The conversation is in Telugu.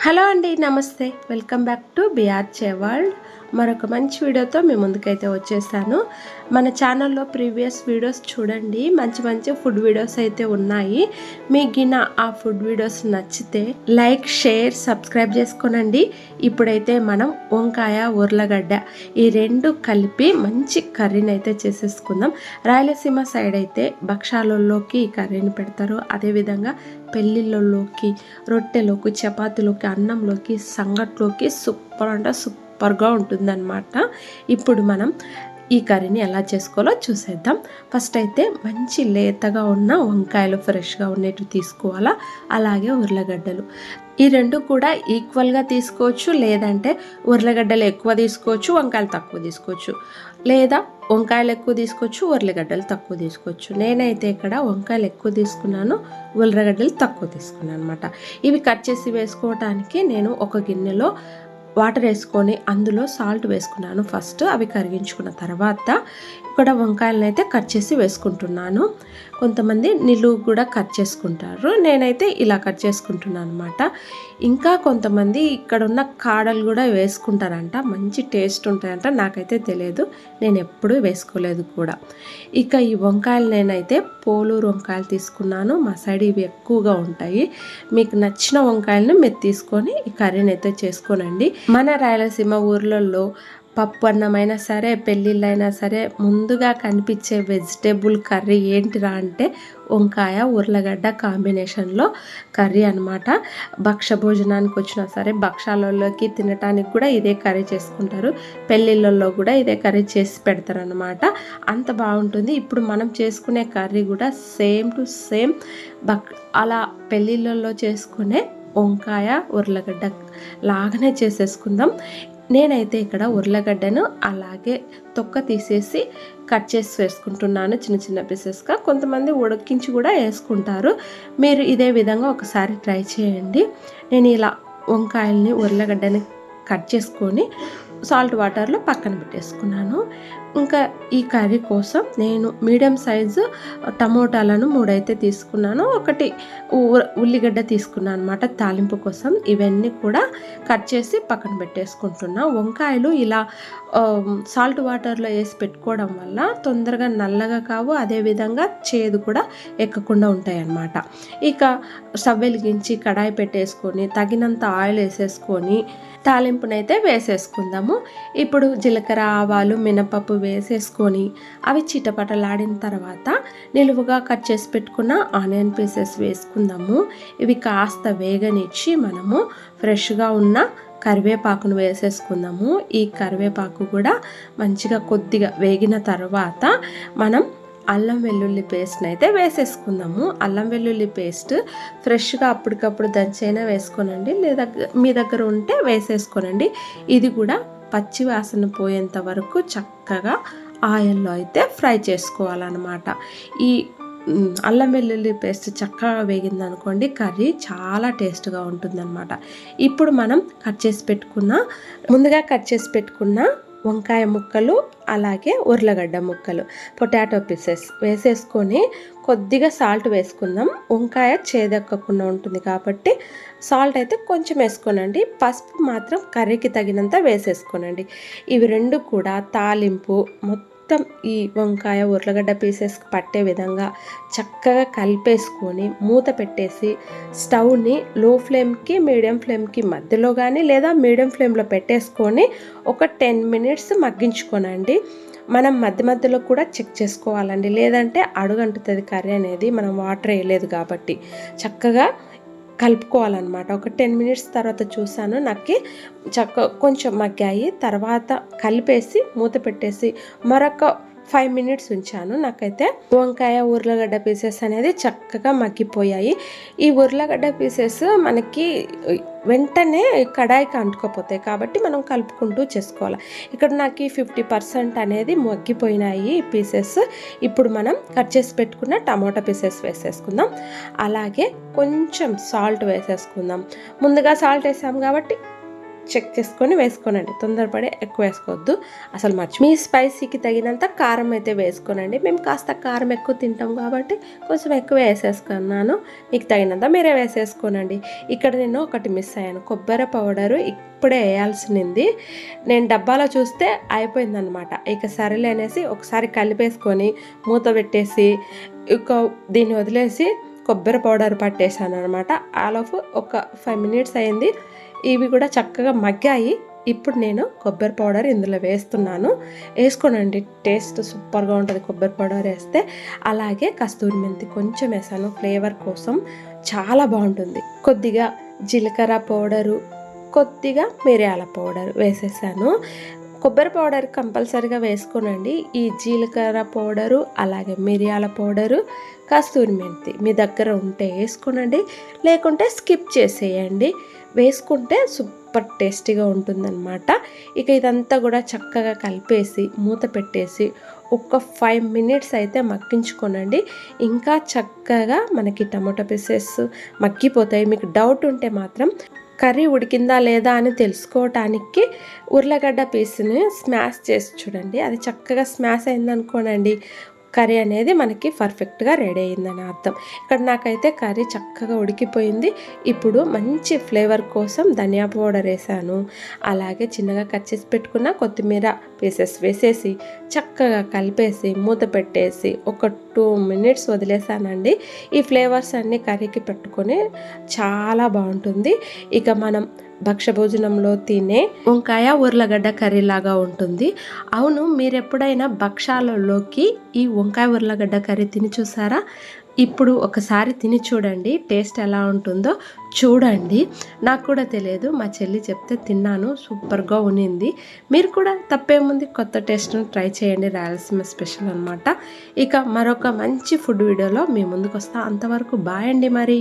హలో అండి నమస్తే. వెల్కమ్ బ్యాక్ టు బిఆర్చే వరల్డ్. మరొక మంచి వీడియోతో మీ ముందుకైతే వచ్చేసాను. మన ఛానల్లో ప్రీవియస్ వీడియోస్ చూడండి. మంచి మంచి ఫుడ్ వీడియోస్ అయితే ఉన్నాయి. మీకిన ఆ ఫుడ్ వీడియోస్ నచ్చితే లైక్ షేర్ సబ్స్క్రైబ్ చేసుకోనండి. ఇప్పుడైతే మనం వంకాయ ఉర్లగడ్డ ఈ రెండు కలిపి మంచి కర్రీని అయితే చేసేసుకుందాం. రాయలసీమ సైడ్ అయితే భక్షాలలోకి ఈ కర్రీని పెడతారు. అదేవిధంగా పెళ్ళిళ్ళలోకి రొట్టెలోకి చపాతీలోకి అన్నంలోకి సంగట్లోకి సూపర్ అంటే సూపర్గా ఉంటుందన్నమాట. ఇప్పుడు మనం ఈ కర్రీని ఎలా చేసుకోవాలో చూసేద్దాం. ఫస్ట్ అయితే మంచి లేతగా ఉన్న వంకాయలు ఫ్రెష్గా ఉండేవి తీసుకోవాలా. అలాగే ఉర్లగడ్డలు. ఈ రెండు కూడా ఈక్వల్గా తీసుకోవచ్చు లేదంటే ఉర్లగడ్డలు ఎక్కువ తీసుకోవచ్చు వంకాయలు తక్కువ తీసుకోవచ్చు. లేదా వంకాయలు ఎక్కువ తీసుకోవచ్చు ఉర్లగడ్డలు తక్కువ తీసుకోవచ్చు. నేనైతే ఇక్కడ వంకాయలు ఎక్కువ తీసుకున్నాను ఉర్లగడ్డలు తక్కువ తీసుకున్నాను అనమాట ఇవి కట్ చేసి వేసుకోవటానికి నేను ఒక గిన్నెలో వాటర్ వేసుకొని అందులో సాల్ట్ వేసుకున్నాను. ఫస్ట్ అవి కరిగించుకున్న తర్వాత ఇక్కడ వంకాయలను అయితే కట్ చేసి వేసుకుంటున్నాను. కొంతమంది నిలువు కూడా కట్ చేసుకుంటారు. నేనైతే ఇలా కట్ చేసుకుంటున్నాను అనమాట ఇంకా కొంతమంది ఇక్కడ ఉన్న కాడలు కూడా వేసుకుంటారంట. మంచి టేస్ట్ ఉంటాయంట. నాకైతే తెలియదు. నేను ఎప్పుడూ వేసుకోలేదు కూడా. ఇక ఈ వంకాయలు నేనైతే పోలూరు వంకాయలు తీసుకున్నాను. మా సైడ్ ఇవి ఎక్కువగా ఉంటాయి. మీకు నచ్చిన వంకాయలను మీరు తీసుకొని ఈ కర్రీని అయితే చేసుకోనండి. మన రాయలసీమ ఊర్లలో పప్పు అన్నమైనా సరే పెళ్ళిళ్ళైనా సరే ముందుగా కనిపించే వెజిటేబుల్ కర్రీ ఏంటిరా అంటే వంకాయ ఉర్లగడ్డ కాంబినేషన్లో కర్రీ అనమాట భక్ష భోజనానికి వచ్చినా సరే భక్షాలలోకి తినటానికి కూడా ఇదే కర్రీ చేసుకుంటారు. పెళ్ళిళ్ళల్లో కూడా ఇదే కర్రీ చేసి పెడతారు అనమాట అంత బాగుంటుంది. ఇప్పుడు మనం చేసుకునే కర్రీ కూడా సేమ్ టు సేమ్ బక్ అలా పెళ్ళిళ్ళల్లో చేసుకునే వంకాయ ఉర్లగడ్డ లాగానే చేసేసుకుందాం. నేనైతే ఇక్కడ ఉర్లగడ్డను అలాగే తొక్క తీసేసి కట్ చేసి వేసుకుంటున్నాను చిన్న చిన్న పీసెస్గా కొంతమంది ఉడికించి కూడా వేసుకుంటారు. మీరు ఇదే విధంగా ఒకసారి ట్రై చేయండి. నేను ఇలా వంకాయల్ని ఉర్లగడ్డని కట్ చేసుకొని సాల్ట్ వాటర్లో పక్కన పెట్టేసుకున్నాను. ఇంకా ఈ కర్రీ కోసం నేను మీడియం సైజు టమోటాలను మూడైతే తీసుకున్నాను. ఒకటి ఉల్లిగడ్డ తీసుకున్నాను అనమాట తాలింపు కోసం. ఇవన్నీ కూడా కట్ చేసి పక్కన పెట్టేసుకుంటున్నా. వంకాయలు ఇలా సాల్ట్ వాటర్లో వేసి పెట్టుకోవడం వల్ల తొందరగా నల్లగా కావు. అదేవిధంగా చేదు కూడా ఎక్కకుండా ఉంటాయి అన్నమాట ఇక స్టవ్ వెలిగించి కడాయి పెట్టేసుకొని తగినంత ఆయిల్ వేసేసుకొని తాలింపునైతే వేసేసుకుందాము. ఇప్పుడు జీలకర్ర ఆవాలు మినపప్పు వేసేసుకొని అవి చిటపటలాడిన తర్వాత నిలువుగా కట్ చేసి పెట్టుకున్న ఆనియన్ పీసెస్ వేసుకుందాము. ఇవి కాస్త వేగనిచ్చి మనము ఫ్రెష్గా ఉన్న కరివేపాకును వేసేసుకుందాము. ఈ కరివేపాకు కూడా మంచిగా కొద్దిగా వేగిన తర్వాత మనం అల్లం వెల్లుల్లి పేస్ట్ని అయితే వేసేసుకుందాము. అల్లం వెల్లుల్లి పేస్ట్ ఫ్రెష్గా అప్పటికప్పుడు దంచైనా వేసుకోనండి లేదా మీ దగ్గర ఉంటే వేసేసుకోనండి. ఇది కూడా పచ్చి వాసన పోయేంత వరకు చక్కగా ఆయిల్లో అయితే ఫ్రై చేసుకోవాలన్నమాట. ఈ అల్లం వెల్లుల్లి పేస్ట్ చక్కగా వేగిందనుకోండి కర్రీ చాలా టేస్ట్గా ఉంటుందన్నమాట. ఇప్పుడు మనం కట్ చేసి పెట్టుకున్న ముందుగా కట్ చేసి పెట్టుకున్న వంకాయ ముక్కలు అలాగే ఉర్లగడ్డ ముక్కలు. పొటాటో పీసెస్ వేసేసుకొని కొద్దిగా సాల్ట్ వేసుకుందాం. వంకాయ చేదెక్కకుండా ఉంటుంది కాబట్టి సాల్ట్ అయితే కొంచెం వేసుకోనండి. పసుపు మాత్రం కర్రీకి తగినంత వేసేసుకోనండి. ఇవి రెండు కూడా తాలింపు మొత్తం మొత్తం ఈ వంకాయ ఉర్లగడ్డ పీసెస్ పట్టే విధంగా చక్కగా కలిపేసుకొని మూత పెట్టేసి స్టవ్ని లో ఫ్లేమ్కి మీడియం ఫ్లేమ్కి మధ్యలో కానీ లేదా మీడియం ఫ్లేమ్లో పెట్టేసుకొని ఒక టెన్ మినిట్స్ మగ్గించుకోనండి. మనం మధ్య మధ్యలో కూడా చెక్ చేసుకోవాలండి. లేదంటే అడుగంటుతుంది కర్రీ అనేది మనం వాటర్ వేయలేదు కాబట్టి. చక్కగా కలుపుకోవాలన్నమాట. ఒక టెన్ మినిట్స్ తర్వాత చూసాను నాకు చక్క కొంచెం మగ్గాయి. తర్వాత కలిపేసి మూత పెట్టేసి మరొక ఫైవ్ మినిట్స్ ఉంచాను. నాకైతే వంకాయ ఉర్లగడ్డ పీసెస్ అనేది చక్కగా మగ్గిపోయాయి. ఈ ఉర్లగడ్డ పీసెస్ మనకి వెంటనే కడాయికి అంటుకోపోతాయి కాబట్టి మనం కలుపుకుంటూ చేసుకోవాలి. ఇక్కడ నాకు ఫిఫ్టీ పర్సెంట్ అనేది మగ్గిపోయినాయి పీసెస్. ఇప్పుడు మనం కట్ చేసి పెట్టుకున్న టమాటా పీసెస్ వేసేసుకుందాం. అలాగే కొంచెం సాల్ట్ వేసేసుకుందాం. ముందుగా సాల్ట్ వేసాం కాబట్టి చెక్ చేసుకొని వేసుకోనండి. తొందరపడి ఎక్కువ వేసుకోవద్దు. అసలు మర్చి మీ స్పైసీకి తగినంత కారం అయితే వేసుకోనండి. మేము కాస్త కారం ఎక్కువ తింటాం కాబట్టి కొంచెం ఎక్కువ వేసేసుకున్నాను. మీకు తగినంత మీరే వేసేసుకోనండి. ఇక్కడ నేను ఒకటి మిస్ అయ్యాను. కొబ్బరి పౌడరు ఇప్పుడే వేయాల్సింది. నేను డబ్బాలో చూస్తే అయిపోయిందనమాట ఇక సరేలే అనేసి ఒకసారి కలిపేసుకొని మూత పెట్టేసి ఇక దీన్ని వదిలేసి కొబ్బరి పౌడర్ పట్టేశాను అనమాట ఆలోపు ఒక ఫైవ్ మినిట్స్ అయింది. ఇవి కూడా చక్కగా మగ్గాయి. ఇప్పుడు నేను కొబ్బరి పౌడర్ ఇందులో వేస్తున్నాను. వేసుకోనండి టేస్ట్ సూపర్గా ఉంటుంది కొబ్బరి పౌడర్ వేస్తే. అలాగే కస్తూరి మెంతి కొంచెం వేసాను ఫ్లేవర్ కోసం చాలా బాగుంటుంది. కొద్దిగా జీలకర్ర పౌడరు కొద్దిగా మిరియాల పౌడర్ వేసేసాను. కొబ్బరి పౌడర్ కంపల్సరీగా వేసుకోనండి. ఈ జీలకర్ర పౌడరు అలాగే మిరియాల పౌడరు కస్తూరి మెంతి మీ దగ్గర ఉంటే వేసుకోనండి. లేకుంటే స్కిప్ చేసేయండి. వేసుకుంటే సూపర్ టేస్టీగా ఉంటుందన్నమాట. ఇక ఇదంతా కూడా చక్కగా కలిపేసి మూత పెట్టేసి ఒక ఫైవ్ మినిట్స్ అయితే మగ్గించుకోనండి ఇంకా చక్కగా మనకి టమాటో పీసెస్ మగ్గిపోతాయి. మీకు డౌట్ ఉంటే మాత్రం కర్రీ ఉడికిందా లేదా అని తెలుసుకోవటానికి ఉర్లగడ్డ పీస్ని స్మాష్ చేసి చూడండి. అది చక్కగా స్మాష్ అయిందనుకోనండి. కర్రీ అనేది మనకి పర్ఫెక్ట్గా రెడీ అయిందని అర్థం. ఇక్కడ నాకైతే కర్రీ చక్కగా ఉడికిపోయింది. ఇప్పుడు మంచి ఫ్లేవర్ కోసం ధనియా పౌడర్ వేసాను. అలాగే చిన్నగా కట్ చేసి పెట్టుకున్న కొత్తిమీర పీసెస్ వేసేసి చక్కగా కలిపేసి మూత పెట్టేసి ఒక టూ మినిట్స్ వదిలేసానండి. ఈ ఫ్లేవర్స్ అన్నీ కర్రీకి పెట్టుకొని చాలా బాగుంటుంది. ఇక మనం భక్షభోజనంలో తినే వంకాయ ఉర్లగడ్డ కర్రీ లాగా ఉంటుంది. అవును మీరు ఎప్పుడైనా భక్షాలలోకి ఈ వంకాయ ఉర్లగడ్డ కర్రీ తిని చూసారా? ఇప్పుడు ఒకసారి తిని చూడండి టేస్ట్ ఎలా ఉంటుందో చూడండి. నాకు కూడా తెలియదు మా చెల్లి చెప్తే తిన్నాను సూపర్గా ఉనింది. మీరు కూడా తప్పేముంది కొత్త టేస్ట్ను ట్రై చేయండి రాయలసీమ స్పెషల్ అనమాట ఇక మరొక మంచి ఫుడ్ వీడియోలో మీ ముందుకు వస్తా అంతవరకు బాయ్ అండి మరి.